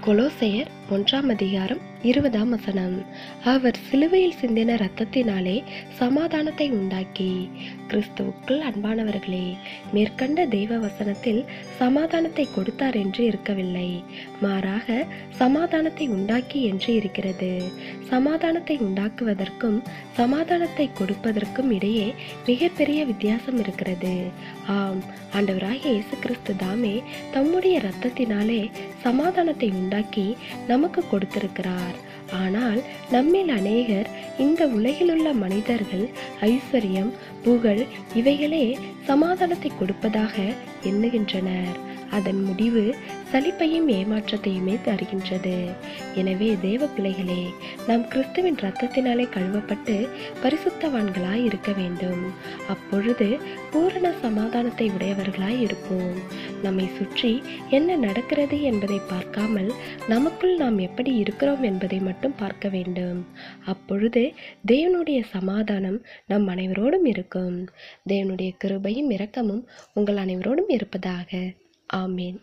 Colossier ஒன்றாம் அதிகாரம் இருபதாம் வசனம். அவர் சிலுவையில் சிந்தின இரத்தத்தினாலே சமாதானத்தை உண்டாக்கி. கிறிஸ்துவுக்குள் அன்பானவர்களே மேற்கண்ட தெய்வ வசனத்தில் சமாதானத்தை கொடுத்தார் என்று இருக்கவில்லை. மாறாக சமாதானத்தை உண்டாக்கி என்று இருக்கிறது. சமாதானத்தை உண்டாக்குவதற்கும் சமாதானத்தை கொடுப்பதற்கும் இடையே மிகப்பெரிய வித்தியாசம் இருக்கிறது. ஆம் ஆண்டவராகிய இயேசு கிறிஸ்து தாமே தம்முடைய இரத்தத்தினாலே சமாதானத்தை உண்டாக்கி நம் நமக்கு கொடுத்திருக்கிறார். ஆனால் நம்மில் அநேகர் இந்த உலகிலுள்ள மனிதர்கள் ஐஸ்வர்யம் புகழ் இவைகளே சமாதானத்தை கொடுப்பதாக எண்ணுகின்றனர். அதன் முடிவு சலிப்பையும் ஏமாற்றத்தையுமே தருகின்றது. எனவே தேவ பிள்ளைகளே நாம் கிறிஸ்துவின் இரத்தத்தினாலே கழுவப்பட்டு பரிசுத்தவான்களாய் இருக்க வேண்டும். அப்பொழுது பூரண சமாதானத்தை உடையவர்களாய் இருப்போம். நம்மை சுற்றி என்ன நடக்கிறது என்பதை பார்க்காமல் நமக்குள் நாம் எப்படி இருக்கிறோம் என்பதை மட்டும் பார்க்க வேண்டும். அப்பொழுது தேவனுடைய சமாதானம் நம் அனைவரோடும் இருக்கும். தேவனுடைய கிருபையும் இரக்கமும் உங்கள் அனைவரோடும் இருப்பதாக. Amen.